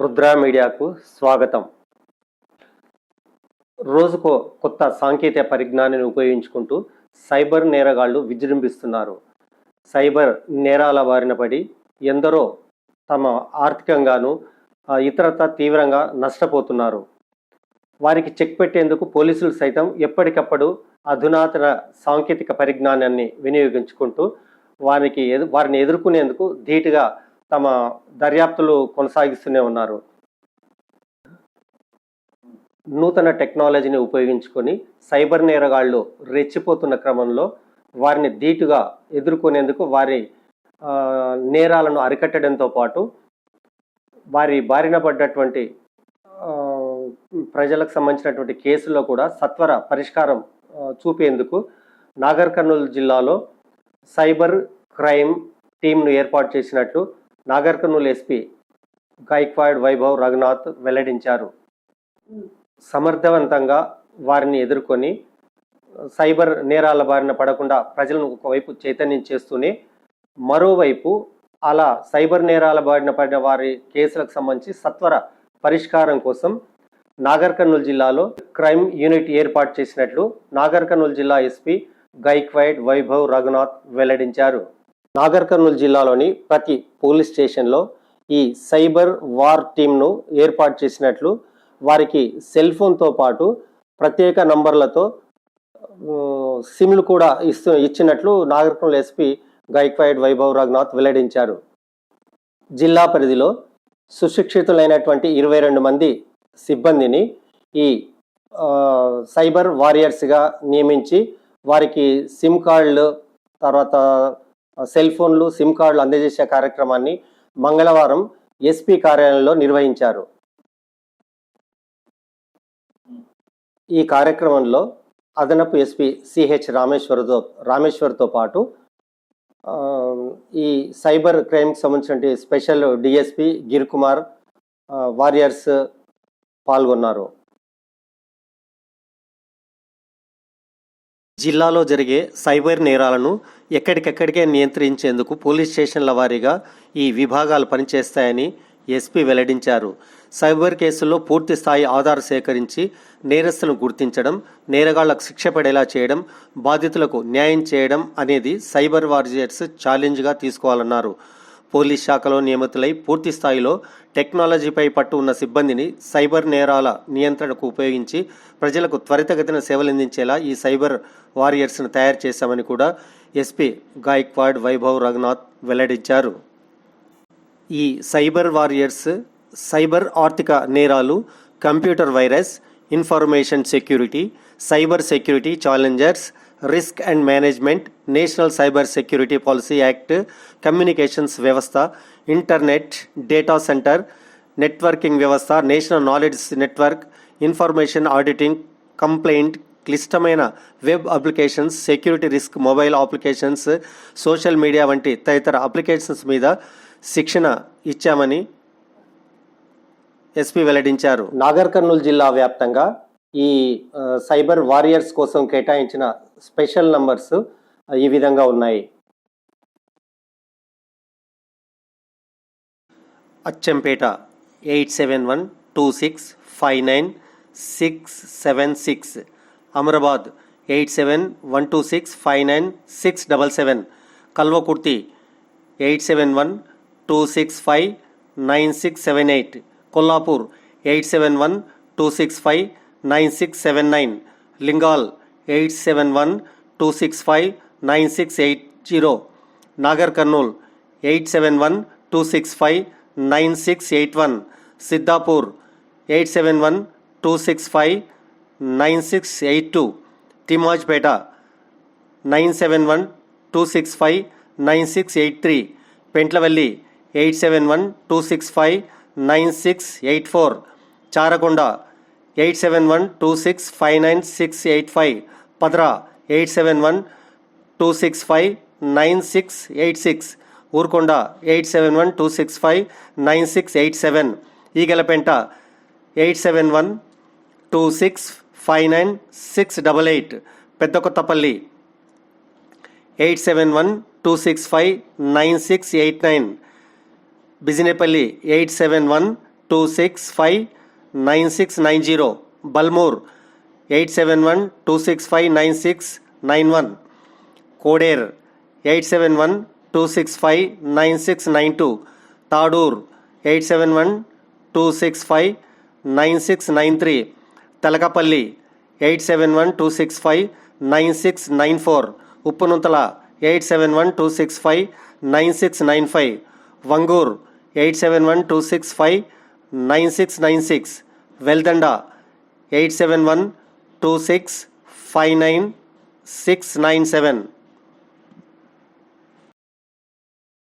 రుద్రా మీడియాకు స్వాగతం. రోజుకో కొత్త సాంకేతిక పరిజ్ఞానాన్ని ఉపయోగించుకుంటూ సైబర్ నేరగాళ్ళు విజృంభిస్తున్నారు. సైబర్ నేరాల బారిన పడి ఎందరో తమ ఆర్థికంగాను ఇతరత తీవ్రంగా నష్టపోతున్నారు. వారికి చెక్ పెట్టేందుకు పోలీసులు సైతం ఎప్పటికప్పుడు అధునాతన సాంకేతిక పరిజ్ఞానాన్ని వినియోగించుకుంటూ వారికి వారిని ఎదుర్కొనేందుకు ధీటుగా తమ దర్యాప్తులు కొనసాగిస్తూనే ఉన్నారు. నూతన టెక్నాలజీని ఉపయోగించుకొని సైబర్ నేరగాళ్ళు రెచ్చిపోతున్న క్రమంలో వారిని ధీటుగా ఎదుర్కొనేందుకు వారి నేరాలను అరికట్టడంతో పాటు వారి బారిన పడ్డటువంటి ప్రజలకు సంబంధించినటువంటి కేసుల్లో కూడా సత్వర పరిష్కారం చూపేందుకు నాగర్ కర్నూలు జిల్లాలో సైబర్ క్రైమ్ టీంను ఏర్పాటు చేసినట్లు నాగర్ కర్నూలు ఎస్పీ గైక్వాడ్ వైభవ్ రఘునాథ్ వెల్లడించారు. సమర్థవంతంగా వారిని ఎదుర్కొని సైబర్ నేరాల బారిన పడకుండా ప్రజలను ఒకవైపు చైతన్యం చేస్తూనే మరోవైపు అలా సైబర్ నేరాల బారిన పడిన వారి కేసులకు సంబంధించి సత్వర పరిష్కారం కోసం నాగర్ కర్నూలు జిల్లాలో క్రైమ్ యూనిట్ ఏర్పాటు చేసినట్లు నాగర్ కర్నూలు జిల్లా ఎస్పీ గైక్వైడ్ వైభవ్ రఘునాథ్ వెల్లడించారు. నాగర్ కర్నూలు జిల్లాలోని ప్రతి పోలీస్ స్టేషన్లో ఈ సైబర్ వార్ టీంను ఏర్పాటు చేసినట్లు వారికి సెల్ ఫోన్తో పాటు ప్రత్యేక నంబర్లతో సిమ్లు కూడా ఇస్తూ ఇచ్చినట్లు నాగర్ కర్నూలు ఎస్పీ గైక్వాయిడ్ వైభవ్ రఘునాథ్ వెల్లడించారు. జిల్లా పరిధిలో సుశిక్షితులైనటువంటి ఇరవై రెండు మంది సిబ్బందిని ఈ సైబర్ వారియర్స్గా నియమించి వారికి సిమ్ కార్డులు తర్వాత సెల్ ఫోన్లు సిమ్ కార్డులు అందజేసే కార్యక్రమాన్ని మంగళవారం ఎస్పీ కార్యాలయంలో నిర్వహించారు. ఈ కార్యక్రమంలో అదనపు ఎస్పీ సిహెచ్ రామేశ్వరతో రామేశ్వర్తో పాటు ఈ సైబర్ క్రైమ్కి సంబంధించిన స్పెషల్ డిఎస్పి గిరికుమార్ వారియర్స్ పాల్గొన్నారు. జిల్లాలో జరిగే సైబర్ నేరాలను ఎక్కడికెక్కడికే నియంత్రించేందుకు పోలీస్ స్టేషన్ల వారీగా ఈ విభాగాలు పనిచేస్తాయని ఎస్పీ వెల్లడించారు. సైబర్ కేసుల్లో పూర్తి స్థాయి ఆధార్ సేకరించి నేరస్తులను గుర్తించడం నేరగాళ్ళకు శిక్ష పడేలా చేయడం బాధితులకు న్యాయం చేయడం అనేది సైబర్ వారియర్స్ ఛాలెంజ్గా తీసుకోవాలన్నారు. పోలీస్ శాఖలో నియమితులై పూర్తి స్థాయిలో టెక్నాలజీపై పట్టు ఉన్న సిబ్బందిని సైబర్ నేరాల నియంత్రణకు ఉపయోగించి ప్రజలకు త్వరితగతిన సేవలందించేలా ఈ సైబర్ వారియర్స్ను తయారు చేశామని కూడా ఎస్పీ గాయక్వాడ్ వైభవ్ రఘునాథ్ వెల్లడించారు. ఈ సైబర్ వారియర్స్ సైబర్ ఆర్థిక నేరాలు computer virus information security cyber security challengers risk and management national cyber security policy act communications వ్యవస్థ ఇంటర్నెట్ డేటా సెంటర్ నెట్వర్కింగ్ వ్యవస్థ national knowledge network information auditing compliant క్లిష్టమైన web applications security risk mobile applications social media వంటి తదితర applications మీద శిక్షణ ఇచ్చామని SP వెల్లడించారు. నాగర్ కర్నూలు జిల్లా వ్యాప్తంగా ఈ సైబర్ వారియర్స్ కోసం కేటాయించిన స్పెషల్ నంబర్స్ ఈ విధంగా ఉన్నాయి. Achampet eight seven one two six five nine six seven six. Amrabad eight seven one two six five nine six double seven. Kalwakurthy eight seven one two six five nine six seven eight. Kollapur eight seven one two six five nine six seven nine. Lingal eight seven one two six five nine six eight zero Nagar Kurnool eight seven one two six five nine six eight one Siddapur eight seven one two six five nine six eight two Thimmajipet nine seven one two six five nine six eight three Pentlavelli eight seven one two six five nine six eight four Charakonda eight seven one two six five nine six eight five. Padra eight seven one two six five nine six eight six. Urkonda eight seven one two six five nine six eight seven. Eagalapenta eight seven one two six five nine six double eight. Pedda Kothapalli eight seven one two six five nine six eight nine. Bijinapally eight seven one two six five nine six nine zero Balmoor eight seven one two six five nine six nine one. Koder eight seven one two six five nine six nine two. Tadoor eight seven one two six five nine six nine three. Telkapalli eight seven one two six five nine six nine four. Uppununthala eight seven one two six five nine six nine five. Vangoor eight seven one two six five nine six nine six Veldanda eight seven one two six five nine six nine seven